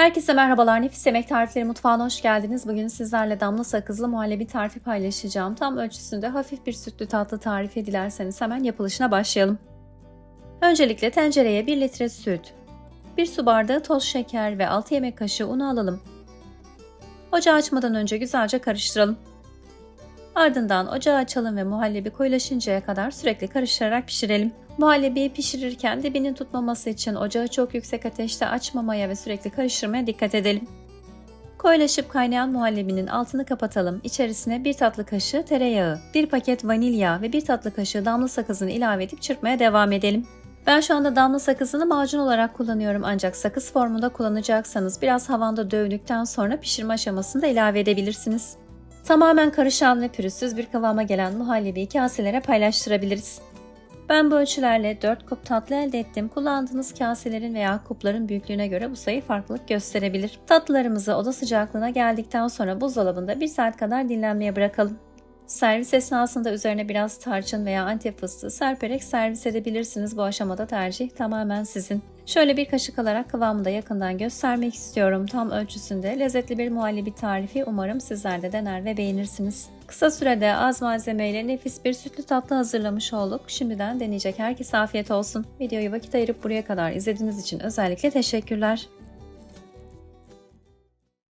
Herkese merhabalar. Nefis Yemek Tarifleri Mutfağı'na hoş geldiniz. Bugün sizlerle damla sakızlı muhallebi tarifi paylaşacağım. Tam ölçüsünde hafif bir sütlü tatlı tarifi dilerseniz hemen yapılışına başlayalım. Öncelikle tencereye 1 litre süt, 1 su bardağı toz şeker ve 6 yemek kaşığı unu alalım. Ocağı açmadan önce güzelce karıştıralım. Ardından ocağı açalım ve muhallebi koyulaşıncaya kadar sürekli karıştırarak pişirelim. Muhallebiyi pişirirken dibinin tutmaması için ocağı çok yüksek ateşte açmamaya ve sürekli karıştırmaya dikkat edelim. Koyulaşıp kaynayan muhallebinin altını kapatalım. İçerisine 1 tatlı kaşığı tereyağı, 1 paket vanilya ve 1 tatlı kaşığı damla sakızını ilave edip çırpmaya devam edelim. Ben şu anda damla sakızını macun olarak kullanıyorum ancak sakız formunda kullanacaksanız biraz havanda dövdükten sonra pişirme aşamasında ilave edebilirsiniz. Tamamen karışan ve pürüzsüz bir kıvama gelen muhallebiyi kaselere paylaştırabiliriz. Ben bu ölçülerle 4 kup tatlı elde ettim. Kullandığınız kaselerin veya kupların büyüklüğüne göre bu sayı farklılık gösterebilir. Tatlılarımızı oda sıcaklığına geldikten sonra buzdolabında 1 saat kadar dinlenmeye bırakalım. Servis esnasında üzerine biraz tarçın veya antep fıstığı serperek servis edebilirsiniz. Bu aşamada tercih tamamen sizin. Şöyle bir kaşık alarak kıvamını da yakından göstermek istiyorum. Tam ölçüsünde lezzetli bir muhallebi tarifi umarım sizler de dener ve beğenirsiniz. Kısa sürede az malzemeyle nefis bir sütlü tatlı hazırlamış olduk. Şimdiden deneyecek herkese afiyet olsun. Videoyu vakit ayırıp buraya kadar izlediğiniz için özellikle teşekkürler.